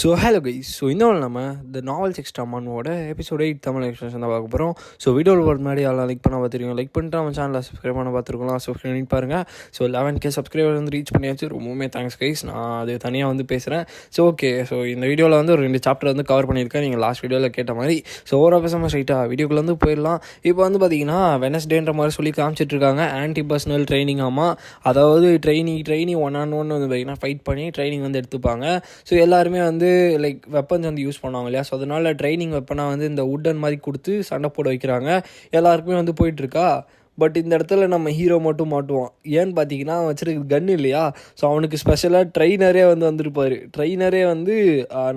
So hello கை so இந்த நம்ம the novels extra மானோட எபிசோட் எயிட் தமிழ் எக்ஸ்பிரஷன் தான் பார்க்க போகிறோம் ஸோ வீடியோவில் ஒரு முன்னாடி எல்லாம் லைக் பண்ண பார்த்துருக்கோம் லைக் பண்ணிட்டு நம்ம சேனலில் சப்ஸ்கிரைப் பண்ண பார்த்துருக்கலாம். சப்ஸ்கிரைப் பண்ணி பாருங்கள் ஸோ லெவன் கே சப்ஸ்கிரைபர் வந்து ரீச் பண்ணியாச்சு. ரொம்பவுமே தேங்க்ஸ் கைஸ் நான் அது தனியாக வந்து பேசுகிறேன் ஸோ ஓகே ஸோ இந்த வீடியோவில் வந்து ஒரு ரெண்டு சாப்டர் வந்து கவர் பண்ணியிருக்கேன். நீங்கள் லாஸ்ட் வீடியோவில் கேட்ட மாதிரி. ஸோ ஓவரா பேசாமல் ஸ்ட்ரைட்டாக வீடியோக்குள்ள வந்து போயிடலாம். இப்போ வந்து பார்த்தீங்கன்னா வெனஸ்டேன்ற மாதிரி சொல்லி காமிச்சிட்டு இருக்காங்க. ஆன்டி பர்சனல் ட்ரைனிங் ஆமாம் அதாவது training training one on one வந்து பார்த்தீங்கன்னா ஃபைட் பண்ணி ட்ரைனிங் வந்து எடுத்துப்பாங்க. ஸோ எல்லாருமே வந்து லைக் வெப்பன்ஸ் வந்து யூஸ் பண்ணுவாங்க இல்லையா? ஸோ அதனால ட்ரைனிங் வெப்பனாக வந்து இந்த உட்டன் மாதிரி கொடுத்து சண்டை போட வைக்கிறாங்க. எல்லாருக்குமே வந்து போயிட்டுருக்கா பட் இந்த இடத்துல நம்ம ஹீரோ மட்டும் மாட்டுவோம் ஏன்னு பார்த்தீங்கன்னா அவன் வச்சிருக்க கன் இல்லையா? ஸோ அவனுக்கு ஸ்பெஷலாக ட்ரைனரே வந்து வந்திருப்பார். ட்ரைனரே வந்து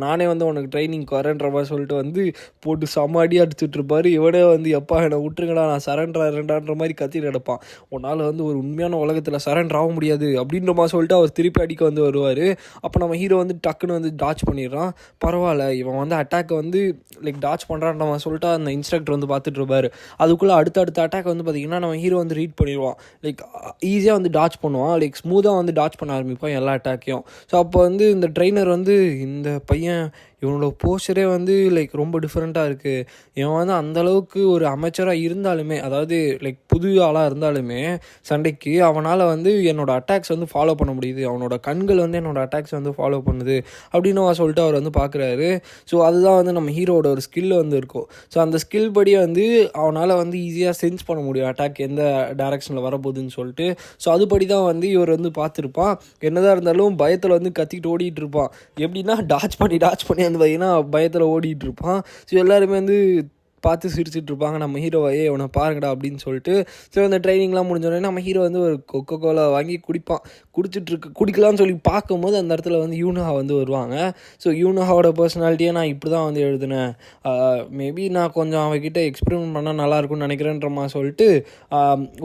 நானே வந்து உனக்கு ட்ரைனிங் வரேன்ற மாதிரி சொல்லிட்டு வந்து போட்டு செம்ம அடிச்சுட்ருப்பார் இவனே வந்து எப்பா என்னை விட்டுருங்கடா நான் சரண்டர் ஆகிறேன்டான்ற மாதிரி கத்தி நடப்பான். உன்னால் வந்து ஒரு உண்மையான உலகத்தில் சரண்டர் ஆக முடியாது அப்படின்ற மாதிரி சொல்லிட்டு அவர் திருப்பி அடிக்க வந்து வருவார். அப்போ நம்ம ஹீரோ வந்து டக்குன்னு வந்து டாச் பண்ணிடுறான். பரவாயில்ல இவன் வந்து அட்டாக் வந்து லைக் டாச் பண்ணுறான்ற மாதிரி சொல்லிட்டு அந்த இன்ஸ்ட்ரக்டர் வந்து பார்த்துட்டு இருப்பார். அதுக்குள்ளே அடுத்த அடுத்த அட்டாக் வந்து பார்த்தீங்கன்னா அவன் ஹீரோ வந்து ரீட் பண்ணிடுவான். லைக் ஈஸியாக வந்து டாச் பண்ணுவான். லைக் ஸ்மூத்தாக வந்து டாச் பண்ண ஆரம்பிப்பான் எல்லா அட்டாக்கையும் ஸோ அப்போ வந்து இந்த ட்ரெயினர் வந்து இந்த பையன் இவனோட போஸ்டரே வந்து லைக் ரொம்ப டிஃப்ரெண்ட்டாக இருக்குது இவன் வந்து அந்தளவுக்கு ஒரு அமைச்சராக இருந்தாலுமே அதாவது லைக் புது ஆளாக இருந்தாலுமே சண்டைக்கு அவனால் வந்து என்னோட அட்டாக்ஸ் வந்து ஃபாலோ பண்ண முடியுது. அவனோட கண்கள் வந்து என்னோட அட்டாக்ஸ் வந்து ஃபாலோ பண்ணுது அப்படின்னு சொல்லிட்டு அவர் வந்து பார்க்குறாரு ஸோ அதுதான் வந்து நம்ம ஹீரோட ஒரு ஸ்கில் வந்து இருக்கும். ஸோ அந்த ஸ்கில் படி வந்து அவனால் வந்து ஈஸியாக சென்ஸ் பண்ண முடியும் அட்டாக் எந்த டேரக்ஷனில் வரப்போகுதுன்னு சொல்லிட்டு. ஸோ அதுபடி தான் வந்து இவர் வந்து பார்த்துருப்பான். என்னதான் இருந்தாலும் பயத்தில் வந்து கத்திக்கிட்டு ஓடிட்டு இருப்பான். எப்படின்னா டாச் பண்ணி டாச் பண்ணி வந்து பார்த்தீங்கன்னா பயத்தில் ஓடிட்டு இருப்பான். ஸோ எல்லாருமே வந்து பார்த்து சிரிச்சுட்டு இருப்பாங்க நம்ம ஹீரோவையே ஏ இவனை பாருங்கடா அப்படின்னு சொல்லிட்டு. ஸோ அந்த ட்ரைனிங்லாம் முடிஞ்சோடனே நம்ம ஹீரோ வந்து ஒரு கொக்கோ கோலா வாங்கி குடிப்பான். குடிச்சிட்டு இருக்கு குடிக்கலாம்னு சொல்லி பார்க்கும்போது அந்த இடத்துல வந்து யூனஹா வந்து வருவாங்க. ஸோ யூனஹாவோட பர்சனாலிட்டியை நான் இப்படி தான் வந்து எழுதினேன். மேபி நான் கொஞ்சம் அவகிட்ட எக்ஸ்பெரிமெண்ட் பண்ணால் நல்லாயிருக்கும்னு நினைக்கிறேன்ற சொல்லிட்டு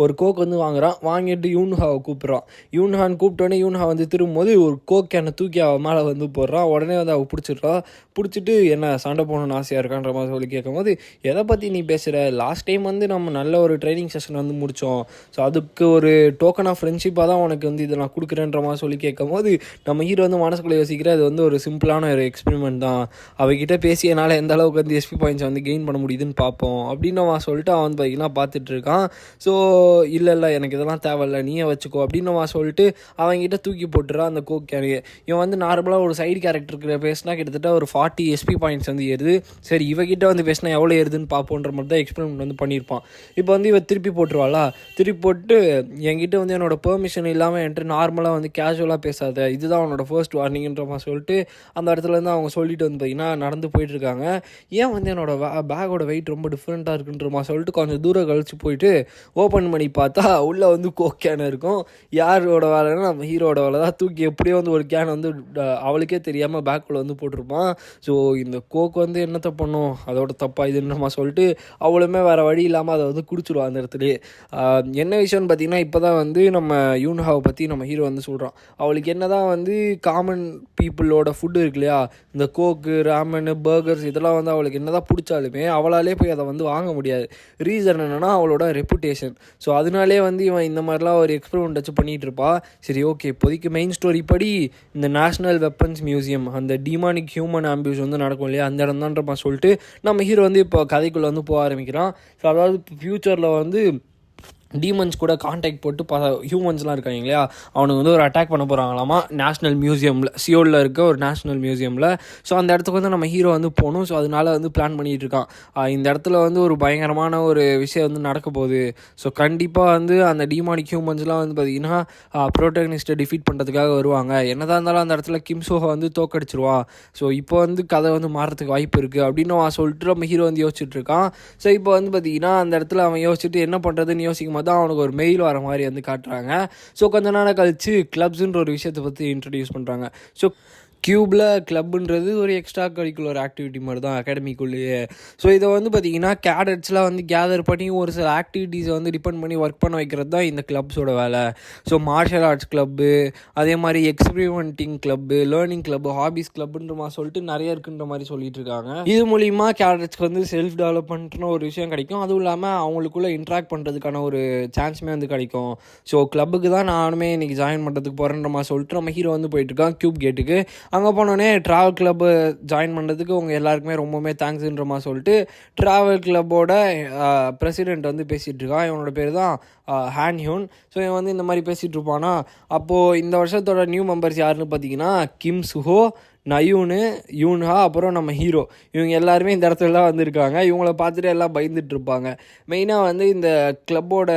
ஒரு கோக் வந்து வாங்குறான். வாங்கிட்டு யூனுஹாவை கூப்பிட்றான். யூனுஹான்னு கூப்பிட்டோடனே யூனுஹா வந்து திரும்பும்போது ஒரு கோக் கேனை தூக்கி அவன் மேலே வந்து போடுறான். உடனே வந்து அவள் பிடிச்சிட்றா பிடிச்சிட்டு என்ன சண்டை போகணும்னு ஆசையாக இருக்கான்ற மாதிரி சொல்லி கேட்கும்போது எதை பற்றி நீ பேசுகிற லாஸ்ட் டைம் வந்து நம்ம நல்ல ஒரு ட்ரைனிங் செஷன் வந்து முடித்தோம் ஸோ அதுக்கு ஒரு டோக்கன் ஆஃப் ஃப்ரெண்ட்ஷிப்பாக தான் உனக்கு வந்து இதை நான் கொடுக்குறேன்ற மாதிரி சொல்லி கேட்கும்போது நம்ம ஹீரோ வந்து மனசுக்குள்ளே யோசிக்கிற அது வந்து ஒரு சிம்பிளான ஒரு எக்ஸ்பெரிமெண்ட் தான். அவகிட்ட பேசி என்னால் எந்த அளவுக்கு வந்து எஸ்பி பாயிண்ட்ஸ் வந்து கெயின் பண்ண முடியுதுன்னு பார்ப்போம். அப்படின்னு அவன் சொல்லிட்டு அவன் வந்து பார்த்தீங்கன்னா பார்த்துட்ருக்கான் ஸோ இல்லை இல்லை எனக்கு இதெல்லாம் தேவையில்ல நீயே வச்சுக்கோ அப்படின்னு அவன் சொல்லிட்டு அவங்ககிட்ட தூக்கி போட்டுறான் அந்த கோக் கேனையை இவன் வந்து நார்மலாக ஒரு சைடு கேரக்டருக்கு பேசினா கிட்டத்தட்ட ஒரு ஃபார்ட்டி எஸ்பி பாயிண்ட்ஸ் வந்து ஏறுது. சரி இவகிட்ட வந்து பேசினா எவ்வளோ ஏறுது? ஏறுதுன்னு பார்ப்போன்ற மாதிரி தான் எக்ஸ்பெரிமெண்ட் வந்து பண்ணியிருப்பான். இப்போ வந்து இவ திருப்பி போட்டுருவாளா? திருப்பி போட்டு என்கிட்ட வந்து என்னோட பெர்மிஷன் இல்லாமல் என்கிட்ட நார்மலாக வந்து கேஷுவலாக பேசாத இதுதான் அவனோட ஃபர்ஸ்ட் வார்னிங்ன்ற மாதிரி சொல்லிட்டு அந்த இடத்துல இருந்து அவங்க சொல்லிட்டு வந்து பார்த்தீங்கன்னா நடந்து போயிட்டுருக்காங்க. ஏன் வந்து என்னோட பேக்கோட வெயிட் ரொம்ப டிஃப்ரெண்ட்டாக இருக்குன்ற மாதிரி சொல்லிட்டு கொஞ்சம் தூரம் கழிச்சு போயிட்டு ஓப்பன் பண்ணி பார்த்தா உள்ளே வந்து கோக் கேன் இருக்கும். யாரோட வேலைன்னா நம்ம ஹீரோட வேலை தான். தூக்கி எப்படியோ வந்து ஒரு கேன் வந்து அவளுக்கே தெரியாமல் பேக்குள்ளே வந்து போட்டிருப்பான். ஸோ இந்த கோக் வந்து என்னத்தை பண்ணும்? அதோட தப்பாக இதுன்ற மாதிரி சொல்லிட்டு அவளுமே வேறு வழி இல்லாமல் அதை வந்து குடிச்சிடுவா அந்த இடத்துல என்ன விஷயம்னு பார்த்தீங்கன்னா இப்போ தான் வந்து நம்ம யூன்ஹாவை பற்றி நம்ம ஹீரோ வந்து சொல்கிறான் அவளுக்கு என்ன தான் வந்து காமன் பீப்புளோட ஃபுட்டு இருக்கு இல்லையா? இந்த கோக்கு ராமனு பர்கர்ஸ் இதெல்லாம் வந்து அவளுக்கு என்னதான் பிடிச்சாலுமே அவளாலே போய் அதை வந்து வாங்க முடியாது. ரீசன் என்னென்னா அவளோட ரெப்புடேஷன் ஸோ அதனாலே வந்து இவன் இந்த மாதிரிலாம் ஒரு எக்ஸ்பெரிமெண்ட் வச்சு பண்ணிகிட்டு இருப்பா. சரி ஓகே இப்போதைக்கு மெயின் ஸ்டோரி படி இந்த நேஷனல் வெப்பன்ஸ் மியூசியம் அந்த டிமானிக் ஹியூமன் ஆம்பியூஸ் வந்து நடக்கும் இல்லையா? அந்த இடம் தான்றப்பா சொல்லிட்டு நம்ம ஹீரோ வந்து இப்போ கதைக்குள்ளே வந்து போக ஆரம்பிக்கிறான். ஸோ அதாவது ஃப்யூச்சரில் வந்து டீமன்ஸ் கூட காண்டாக்ட் போட்டு ப ஹியூமன்ஸ்லாம் இருக்காங்க இல்லையா? அவனுக்கு வந்து ஒரு அட்டாக் பண்ண போகிறாங்களாமா நேஷ்னல் மியூசியமில் சியோலில் இருக்க ஒரு நேஷ்னல் மியூசியமில் ஸோ அந்த இடத்துக்கு வந்து நம்ம ஹீரோ வந்து போகணும். ஸோ அதனால வந்து பிளான் பண்ணிகிட்டு இருக்கான். இந்த இடத்துல வந்து ஒரு பயங்கரமான ஒரு விஷயம் வந்து நடக்க போகுது. ஸோ கண்டிப்பாக வந்து அந்த டிமானிக் ஹியூமன்ஸ்லாம் வந்து பார்த்திங்கன்னா ப்ரோட்டகனிஸ்ட்டை டிஃபீட் பண்ணுறதுக்காக வருவாங்க. என்னதான் இருந்தாலும் அந்த இடத்துல கிம்சோவை வந்து தோக்கடிச்சிருவான் ஸோ இப்போ வந்து கதை வந்து மாறுறதுக்கு வாய்ப்பு இருக்குது அப்படின்னு அவன் சொல்லிட்டு நம்ம ஹீரோ வந்து யோசிச்சுட்டு இருக்கான். ஸோ இப்போ வந்து பார்த்தீங்கன்னா அந்த இடத்துல அவன் யோசிச்சுட்டு என்ன பண்ணுறதுன்னு யோசிக்கும் தான் அவனுக்கு ஒரு மெயில் வர மாதிரி வந்து காட்டுறாங்க. ஸோ கொஞ்ச நாள் கழிச்சு கிளப்ஸுன்ற ஒரு விஷயத்தை பற்றி இன்ட்ரடியூஸ் பண்ணுறாங்க ஸோ கியூபில் கிளப்புன்றது ஒரு எக்ஸ்ட்ரா கரிக்குலர் ஆக்டிவிட்டி மாதிரி தான் அகாடமிக்குள்ளேயே ஸோ இதை வந்து பார்த்தீங்கன்னா கேடட்ஸ்லாம் வந்து கேதர் பண்ணி ஒரு சில ஆக்டிவிட்டீஸை வந்து டிபெண்ட் பண்ணி ஒர்க் பண்ண வைக்கிறது தான் இந்த கிளப்ஸோட வேலை. ஸோ மார்ஷல் ஆர்ட்ஸ் கிளப்பு அதே மாதிரி experimenting club learning club hobbies கிளப்புன்ற மாதிரி சொல்லிட்டு நிறைய இருக்குன்ற மாதிரி சொல்லிட்டு இருக்காங்க. இது மூலிமா கேடட்ஸ்க்கு வந்து செல்ஃப் டெவலப்மெண்ட்னு ஒரு விஷயம் கிடைக்கும். அதுவும் இல்லாமல் அவங்களுக்குள்ளே இன்ட்ராக்ட் பண்ணுறதுக்கான ஒரு சான்ஸுமே வந்து கிடைக்கும். ஸோ கிளப்புக்கு தான் நானுமே இன்றைக்கி ஜாயின் பண்ணுறதுக்கு போகிறேன்ற மாதிரி சொல்லிட்டு நம்ம ஹீரோ வந்து போயிட்டுருக்கான் க்யூப் கியூப் கேட்டுக்கு அங்கே போனோடனே ட்ராவல் கிளப்பு ஜாயின் பண்ணுறதுக்கு உங்கள் எல்லாருக்குமே ரொம்பவுமே தேங்க்ஸுன்ற மாதிரி சொல்லிட்டு ட்ராவல் கிளப்போட பிரசிடெண்ட் வந்து பேசிகிட்டு இருக்கான். இவனோட பேர் தான் ஹேன் ஹியூன் ஸோ இவன் வந்து இந்த மாதிரி பேசிகிட்டு இருப்பானா? அப்போது இந்த வருஷத்தோட நியூ மெம்பர்ஸ் யாருன்னு பார்த்தீங்கன்னா கிம் சுஹோ நயூனு யூன்ஹா அப்புறம் நம்ம ஹீரோ. இவங்க எல்லாருமே இந்த இடத்துல தான் வந்திருக்காங்க. இவங்கள பார்த்துட்டு எல்லாம் பயந்துட்டு இருப்பாங்க மெயினாக வந்து இந்த கிளப்போட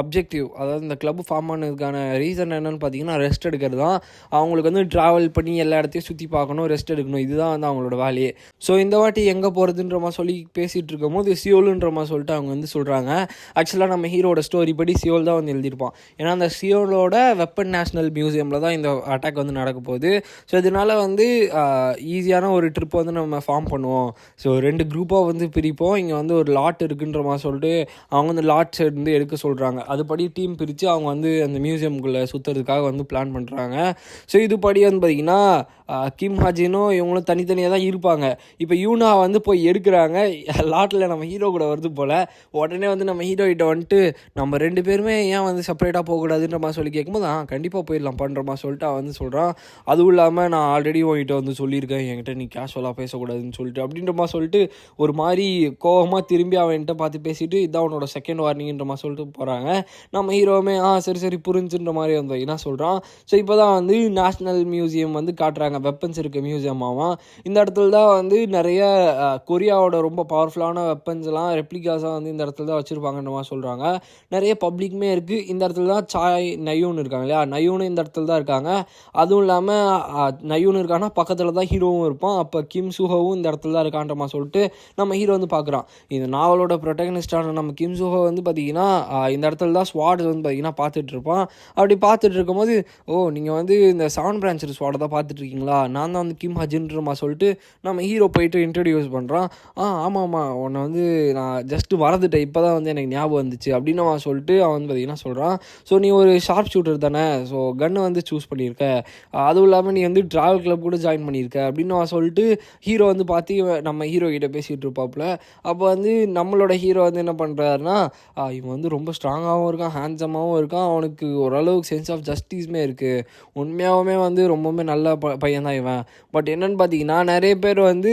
அப்ஜெக்டிவ் அதாவது இந்த கிளப் ஃபார்ம் பண்ணதுக்கான ரீசன் என்னென்னு பார்த்தீங்கன்னா ரெஸ்ட் எடுக்கிறது தான். அவங்களுக்கு வந்து ட்ராவல் பண்ணி எல்லா இடத்தையும் சுற்றி பார்க்கணும் ரெஸ்ட் எடுக்கணும். இதுதான் வந்து அவங்களோட வேலையே. ஸோ இந்த வாட்டி எங்கே போகிறதுன்ற மாதிரி சொல்லி பேசிகிட்டு இருக்கும்போது சியோலுன்ற மாதிரி சொல்லிட்டு அவங்க வந்து சொல்கிறாங்க ஆக்சுவலாக நம்ம ஹீரோட ஸ்டோரி படி சியோல் தான் வந்து எழுதியிருப்பான். ஏன்னா அந்த சியோலோட வெப்பன் நேஷனல் மியூசியமில் தான் இந்த அட்டாக் வந்து நடக்க போகுது. ஸோ இதனால் வந்து ஈஸியான ஒரு ட்ரிப் வந்து நம்ம ஃபார்ம் பண்ணுவோம். ஸோ ரெண்டு குரூப்பாக வந்து பிரிப்போம். இங்கே வந்து ஒரு லாட் இருக்குன்ற மாதிரி சொல்லிட்டு அவங்க வந்து லாட்ஸ் இருந்து வந்து எடுக்க சொல்கிறாங்க அதுபடி டீம் பிரித்து அவங்க வந்து அந்த மியூசியம்குள்ளே சுற்றுறதுக்காக வந்து பிளான் பண்ணுறாங்க ஸோ இதுபடி வந்து பார்த்திங்கன்னா கிம் ஹாஜினும் இவங்களும் தனித்தனியாக தான் இருப்பாங்க. இப்போ யூனா வந்து போய் எடுக்கிறாங்க. லாட்டில் நம்ம ஹீரோ கூட வருது போல். உடனே வந்து நம்ம ஹீரோ கிட்ட வந்துட்டு நம்ம ரெண்டு பேருமே ஏன் வந்து செப்பரேட்டாக போகக்கூடாதுன்ற மாதிரி சொல்லி கேட்கும்போது ஆ கண்டிப்பாக போயிடலாம் பண்ணுற மாதிரி சொல்லிட்டு அவன் வந்து சொல்கிறான் அதுவும் இல்லாமல் நான் ஆல்ரெடி உங்ககிட்ட வந்து சொல்லியிருக்கேன் என்கிட்ட நீ கேஷுவலாக பேசக்கூடாதுன்னு சொல்லிட்டு அப்படின்ற மாதிரி சொல்லிட்டு ஒரு மாதிரி கோபமாக திரும்பி அவன்கிட்ட பார்த்து பேசிட்டு இதான் உன்னோட செகண்ட் வார்னிங்ன்ற மாதிரி சொல்லிட்டு போகிறாங்க நம்ம ஹீரோவுமே ஆ சரி சரி புரிஞ்சுன்ற மாதிரி வந்து என்ன சொல்கிறான் ஸோ இப்போ தான் வந்து நேஷ்னல் மியூசியம் வந்து காட்டுறாங்க வெப்பன்ஸ் இருக்க மியூசியமாகவும் இந்த இடத்துல தான் வந்து நிறைய கொரியாவோட ரொம்ப பவர்ஃபுல்லான வெப்பன்ஸ்லாம் ரெப்ளிகாஸாக வந்து இந்த இடத்துல தான் வச்சுருப்பாங்கன்ற மாதிரி சொல்கிறாங்க நிறைய பப்ளிக்குமே இருக்குது இந்த இடத்துல தான் சாய் நயூன் இருக்காங்க இல்லையா? நயூனு இந்த இடத்துல தான் இருக்காங்க. அதுவும் இல்லாமல் நயூன் இருக்கான்னா பக்கத்தில் தான் ஹீரோவும் இருப்பான். அப்போ கிம் சுஹோவும் இந்த இடத்துல தான் இருக்கான்றமா சொல்லிட்டு நம்ம ஹீரோ வந்து பார்க்குறான் இந்த நாவலோட ப்ரொட்டகனிஸ்டான நம்ம கிம் சுஹோ வந்து பார்த்தீங்கன்னா இந்த இடத்துல தான் ஸ்வாட் வந்து பார்த்தீங்கன்னா பார்த்துட்டு இருப்பான். அப்படி பார்த்துட்டு இருக்கும்போது ஓ நீங்கள் வந்து இந்த செவன் பிரான்ச்சர் ஸ்வாடை தான் பார்த்துட்டு இருக்கீங்களா? நான் தான் வந்து கிம் ஹஜின்றமா சொல்லிட்டு நம்ம ஹீரோ போயிட்டு இன்ட்ரடியூஸ் பண்ணுறான் ஆ ஆமாம் ஆமாம் உன்னை வந்து நான் ஜஸ்ட்டு மறந்துட்டேன். இப்போ தான் வந்து எனக்கு ஞாபகம் வந்துச்சு அப்படின்னு அவன் சொல்லிட்டு அவன் வந்து பார்த்தீங்கன்னா சொல்கிறான் ஸோ நீ ஒரு ஷார்ப் ஷூட்டர் தானே ஸோ கன்னை வந்து சூஸ் பண்ணியிருக்க. அதுவும் இல்லாமல் நீ வந்து ட்ராவல் கிளப் கூட ஜாயின் பண்ணியிருக்க அப்படின்னு நான் சொல்லிட்டு ஹீரோ வந்து பார்த்து இவன் நம்ம ஹீரோ கிட்ட பேசிகிட்டு இருப்பாப்புல. அப்போ வந்து நம்மளோட ஹீரோ வந்து என்ன பண்ணுறாருன்னா இவன் வந்து ரொம்ப ஸ்ட்ராங்காகவும் இருக்கான் ஹேண்ட்ஸமாகவும் இருக்கான். அவனுக்கு ஓரளவுக்கு சென்ஸ் ஆஃப் ஜஸ்டிஸுமே இருக்குது உண்மையாகவுமே வந்து ரொம்பவுமே நல்ல ப பையன் தான் இவன். பட் என்னென்னு பார்த்தீங்கன்னா நிறைய பேர் வந்து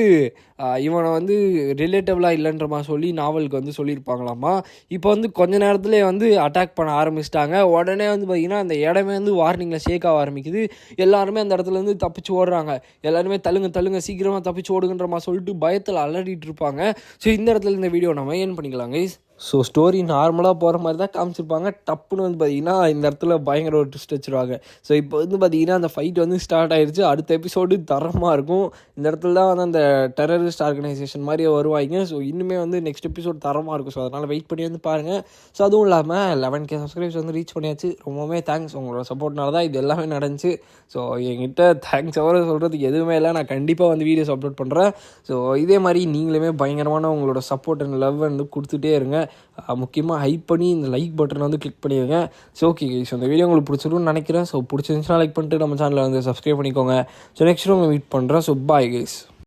இவனை வந்து ரிலேட்டபிளாக இல்லைன்ற மாதிரி சொல்லி நாவலுக்கு வந்து சொல்லியிருப்பாங்களாமா இப்போ வந்து கொஞ்ச நேரத்துலேயே வந்து அட்டாக் பண்ண ஆரம்பிச்சிட்டாங்க. உடனே வந்து பார்த்திங்கன்னா அந்த இடமே வந்து வார்னிங்கில் ஷேக் ஆக ஆரம்பிக்குது. எல்லாருமே அந்த இடத்துல இருந்து தப்பிச்சு ஓடுறாங்க. எல்லாருமே தள்ளுங்க தள்ளுங்க சீக்கிரமாக தப்பிச்சு ஓடுங்கன்ற மாதிரி சொல்லிட்டு பயத்தில் அலறிட்டு இருப்பாங்க. ஸோ இந்த இடத்துல இந்த வீடியோ நம்ம ஏன் பண்ணிக்கலாம் கைஸ் ஸோ ஸ்டோரி நார்மலாக போகிற மாதிரி தான் காமிச்சிருப்பாங்க. டப்புன்னு வந்து பார்த்தீங்கன்னா இந்த இடத்துல பயங்கர ஒரு ட்விஸ்ட் வச்சுருவாங்க. ஸோ இப்போ வந்து பார்த்தீங்கன்னா அந்த ஃபைட் வந்து ஸ்டார்ட் ஆயிடுச்சு அடுத்த எபிசோடு தரமாக இருக்கும். இந்த இடத்துல தான் வந்து அந்த டெரரிஸ்ட் ஆர்கனைசேஷன் மாதிரி வருவாங்க. ஸோ இன்னுமே வந்து நெக்ஸ்ட் எபிசோட் தரமாக இருக்கும். ஸோ அதனால் வெயிட் பண்ணி வந்து பாருங்கள் ஸோ அதுவும் இல்லாமல் லெவன் கே சப்ஸ்கிரைப்ஸ் வந்து ரீச் பண்ணியாச்சு. ரொம்பவே தேங்க்ஸ் உங்களோட சப்போர்ட்னால தான் இது எல்லாமே நடந்துச்சு. ஸோ என்கிட்ட தேங்க்ஸ் எவ்வளோ சொல்கிறதுக்கு எதுவுமே இல்லை. நான் கண்டிப்பாக வந்து வீடியோஸ் அப்லோட் பண்ணுறேன் ஸோ இதே மாதிரி நீங்களுமே பயங்கரமான உங்களோட சப்போர்ட் அண்ட் லவ் வந்து கொடுத்துட்டே இருங்க. முக்கியமாக ஹைப் பண்ணி இந்த லைக் பட்டனை வந்து கிளிக் பண்ணிடுங்க ஸோ ஓகே ஸோ இந்த வீடியோ உங்களுக்கு பிடிச்சிருக்கும்னு நினைக்கிறேன். ஸோ பிடிச்சிருந்துச்சுன்னா லைக் பண்ணிட்டு நம்ம சேனலில் வந்து சப்ஸ்கிரைப் பண்ணிக்கோங்க. ஸோ நெக்ஸ்ட் உங்களை மீட் பண்ணுறேன் ஸோ பாய் கைஸ்